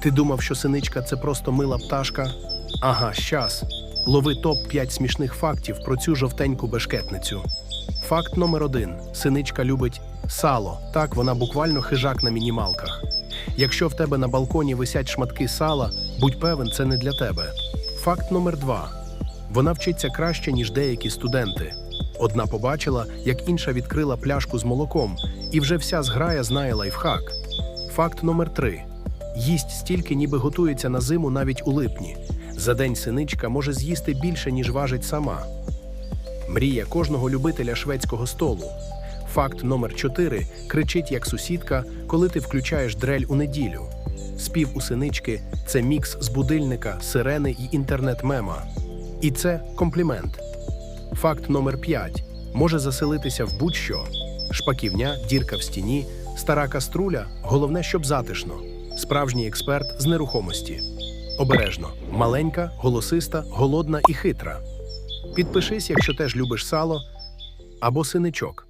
Ти думав, що синичка це просто мила пташка? Ага, щас. Лови топ 5 смішних фактів про цю жовтеньку бешкетницю. Факт номер один: синичка любить сало. Так, вона буквально хижак на мінімалках. Якщо в тебе на балконі висять шматки сала, будь певен, це не для тебе. Факт номер два: вона вчиться краще, ніж деякі студенти. Одна побачила, як інша відкрила пляшку з молоком, і вже вся зграя знає лайфхак. Факт номер три: їсть стільки, ніби готується на зиму навіть у липні. За день синичка може з'їсти більше, ніж важить сама. Мрія кожного любителя шведського столу. Факт номер 4 кричить як сусідка, коли ти включаєш дрель у неділю. Спів у синички це мікс з будильника, сирени і інтернет-мема. І це комплімент. Факт номер 5 може заселитися в будь-що: шпаківня, дірка в стіні, стара каструля, головне, щоб затишно. Справжній експерт з нерухомості. Обережно, маленька, голосиста, голодна і хитра. Підпишись, якщо теж любиш сало або синичок.